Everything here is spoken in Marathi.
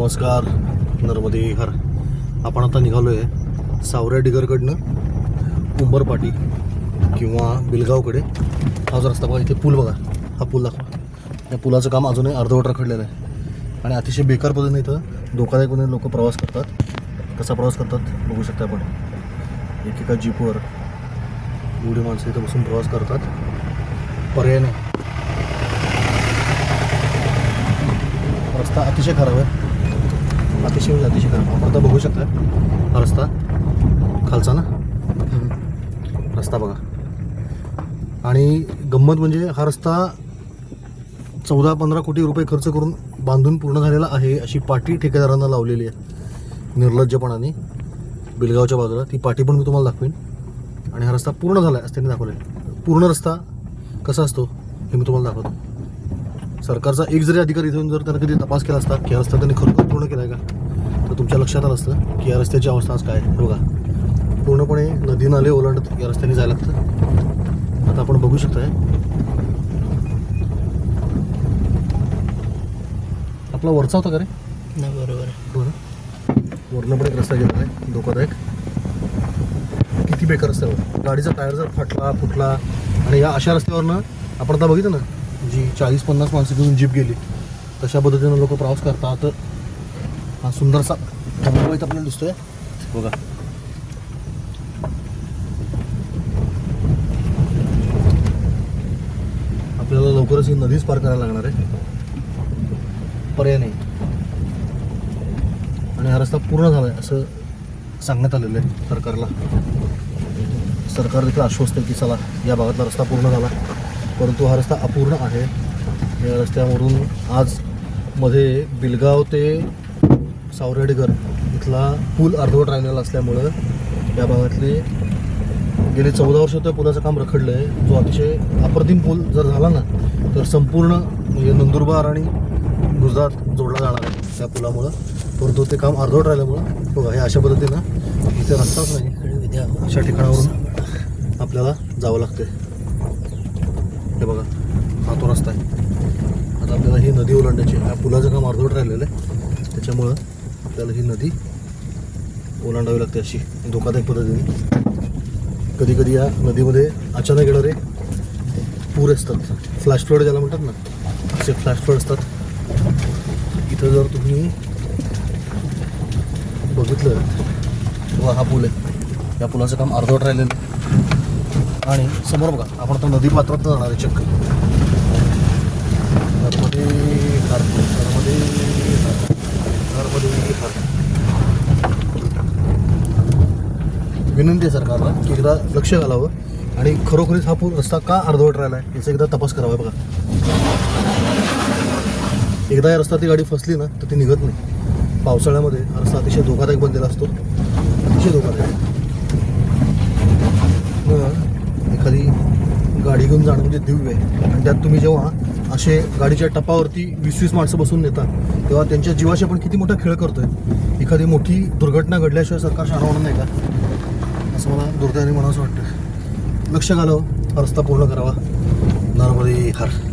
नमस्कार नर्मदे हर. आपण आता निघालो आहे सावऱ्या डिगरकडनं उंबरपाटी किंवा बिलगावकडे. हा जो रस्ता बघा इथे पूल बघा. हा पूल दाखवा. या पुलाचं काम अजूनही अर्धवट रखडलेलं आहे. आणि अतिशय बेकार पद्धतीने इथं धोकादायकपणे लोक प्रवास करतात. कसा प्रवास करतात बघू शकता आपण. एकेका जीपवर एवढी माणसं इथं बसून प्रवास करतात. पर्याय नाही. रस्ता अतिशय खराब आहे. अतिशय म्हणजे अतिशय खराब आपण आता बघू शकता हा रस्ता. खालचा ना? रस्ता बघा. आणि गंमत म्हणजे हा रस्ता चौदा पंधरा कोटी रुपये खर्च करून बांधून पूर्ण झालेला आहे अशी पाटी ठेकेदारांना लावलेली आहे. निर्लज्जपणाने. बिलगावच्या बाजूला. ती पाटी पण मी तुम्हाला दाखवीन. आणि हा रस्ता पूर्ण झाला आहे असं त्यांनी दाखवलं आहे पूर्ण रस्ता कसा असतो हे मी तुम्हाला दाखवतो. सरकारचा एक जरी अधिकारी इथून जर त्यानं कधी तपास केला असता की हा रस्ता त्यांनी खरोखर पूर्ण केला आहे का? तर तुमच्या लक्षात आलं असतं की या रस्त्याची अवस्था आज काय आहे. हे बघा पूर्णपणे नदी नाले ओलांडत या रस्त्याने जायला लागतं. आता आपण बघू शकताय. आपला वरचा होता का रे? नाही बरोबर आहे. बरं. वरनं पण एक रस्ता गेला आहे धोकादायक. किती बेकार रस्त्यावर गाडीचा टायर जर फाटला फुटला आणि या अशा रस्त्यावरनं आपण आता बघितलं ना जी चाळीस पन्नास माणसं घेऊन जीप गेली. तशा पद्धतीनं लोक प्रवास करतात. हा सुंदरसा धबधबा इथं आपल्याला दिसतोय. बघा. आपल्याला लवकरच ही नदीच पार करायला लागणार आहे. पर्याय नाही. आणि हा रस्ता पूर्ण झाला आहे असं सांगण्यात आलेलं आहे सरकारला. सरकार देखील आश्वस्त आहे की चला या भागातला रस्ता पूर्ण झाला. परंतु हा रस्ता अपूर्ण आहे. या रस्त्यावरून आज मध्ये बिलगाव ते सावरेडगर इथला पूल अर्धवट राहिलेला असल्यामुळं या भागातले गेले चौदा वर्ष त्या पुलाचं काम रखडलं आहे जो अतिशय अप्रतिम पूल जर झाला ना तर संपूर्ण म्हणजे नंदुरबार आणि गुजरात जोडला जाणार आहे त्या पुलामुळं. परंतु ते काम अर्धवट राहिल्यामुळं बघा हे अशा पद्धतीनं इथे रस्ताच नाही. अशा ठिकाणावरून आपल्याला जावं लागते हे बघा हा तो रस्ता आहे. आता आपल्याला ही नदी ओलांडायची आहे. या पुलाचं काम अर्धवट राहिलेलं आहे. त्याच्यामुळं आपल्याला ही नदी ओलांडावी लागते अशी धोकादायक पद्धतीने. कधी कधी या नदीमध्ये अचानक येणारे पूर असतात. फ्लॅश फ्लड ज्याला म्हणतात ना असे फ्लॅश फ्लड असतात. इथं जर तुम्ही बघितलं तेव्हा हा पूल आहे. या पुलाचं काम अर्धवट राहिलेलं आहे. आणि समोर बघा आपण आता नदी पात्रात जाणार आहे चक्क. नर्मदे हार नर्मदे विनंती आहे सरकारला की एकदा लक्ष घालावं आणि खरोखरीच हा पूल रस्ता का अर्धवट राहिला आहे याचा एकदा तपास करावा बघा. एकदा या रस्त्यात ती गाडी फसली ना तर ती निघत नाही. पावसाळ्यामध्ये हा रस्ता अतिशय धोकादायक बनलेला असतो. अतिशय धोकादायक. एखादी गाडी घेऊन जाणं म्हणजे दिव्य. आहे आणि त्यात तुम्ही जेव्हा असे गाडीच्या टपावरती वीस वीस माणसं बसून नेता तेव्हा त्यांच्या जीवाशी आपण किती मोठा खेळ करतोय? एखादी मोठी दुर्घटना घडल्याशिवाय सरकार शाळा नाही का? असं मला दुर्दैवाने म्हणावंसं वाटतं. लक्ष घालावं रस्ता पूर्ण करावा. नर्मदे हर.